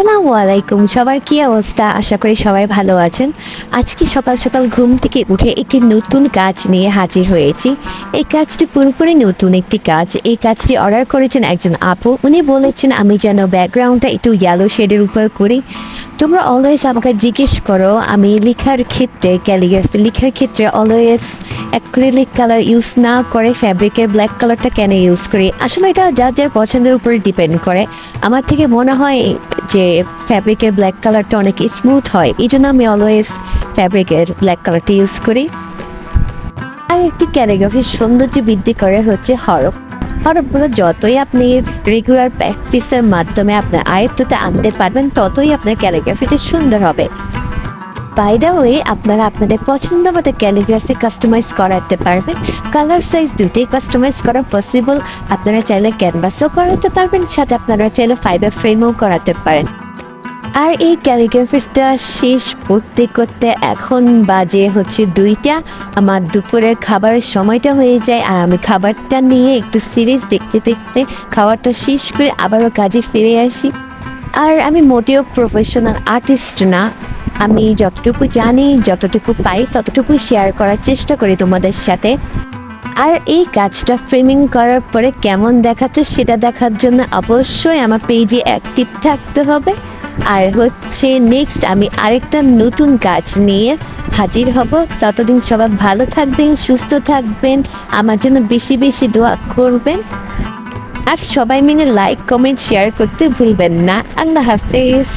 আসসালামু আলাইকুম সবার কি অবস্থা? আশা করি সবাই ভালো আছেন। আজকে সকাল সকাল ঘুম থেকে উঠে একটি নতুন কাজ নিয়ে হাজির হয়েছি। এই কাজটি পুরোপুরি নতুন একটি কাজ। এই কাজটি অর্ডার করেছেন একজন আপু। উনি বলেছেন, আমি যেন ব্যাকগ্রাউন্ডটা একটু ইয়েলো শেডের উপর করি। তোমরা অলওয়েজ আমাকে জিজ্ঞেস করো, আমি লেখার ক্ষেত্রে, ক্যালিগ্রাফি লেখার ক্ষেত্রে অলওয়েজ অ্যাক্রিলিক কালার ইউজ না করে ফ্যাব্রিকের ব্ল্যাক কালারটা কেন ইউজ করি? আসলে এটা যার যার পছন্দের উপরে ডিপেন্ড করে। আমার থেকে মনে হয় যে ফ্যাব্রিকের ব্ল্যাক কালারটা অনেক স্মুথ হয়। এই জন্য আমি অলওয়েজ ফ্যাব্রিকের ব্ল্যাক কালারটা ইউজ করি। আর একটি ক্যালিগ্রাফির সৌন্দর্য বৃদ্ধি করে হচ্ছে হরফ। হরফগুলো যতই আপনি রেগুলার প্র্যাকটিসের মাধ্যমে আপনার আয়ত্ততে আনতে পারবেন, ততই আপনার ক্যালিগ্রাফিতে সুন্দর হবে। বাই দ্য ওয়ে আপনারা আপনাদের পছন্দ মতো ক্যালিগ্রাফি কাস্টমাইজ করাতে পারবেন। কালার সাইজ দুটোই কাস্টমাইজ করা পসিবল আপনারা চাইলে ক্যানভাসও করাতে পারবেন, সাথে আপনারা চাইলে ফাইবার ফ্রেমও করাতে পারেন। আর এই ক্যালিগ্রাফিটা শেষ করতে করতে এখন বাজে হচ্ছে দুইটা। আমার দুপুরের খাবারের সময়টা হয়ে যায়, আর আমি খাবারটা নিয়ে একটু সিরিজ দেখতে দেখতে খাবারটা শেষ করে আবারও কাজে ফিরে আসি। আর আমি মোটেও প্রফেশনাল আর্টিস্ট না। আমি যতটুকু জানি, যতটুকু পাই ততটুকু শেয়ার করার চেষ্টা করি তোমাদের সাথে। আর এই কাজটা ফ্রেমিং করার পরে কেমন দেখাচ্ছে সেটা দেখার জন্য অবশ্যই আমার পেজে অ্যাক্টিভ থাকতে হবে। আর হচ্ছে নেক্সট আমি আরেকটা নতুন কাজ নিয়ে হাজির হব। ততদিন সবাই ভালো থাকবেন, সুস্থ থাকবেন, আমার জন্য বেশি বেশি দোয়া করবেন। আর সবাই মিলে লাইক কমেন্ট শেয়ার করতে ভুলবেন না। আল্লাহ হাফেজ।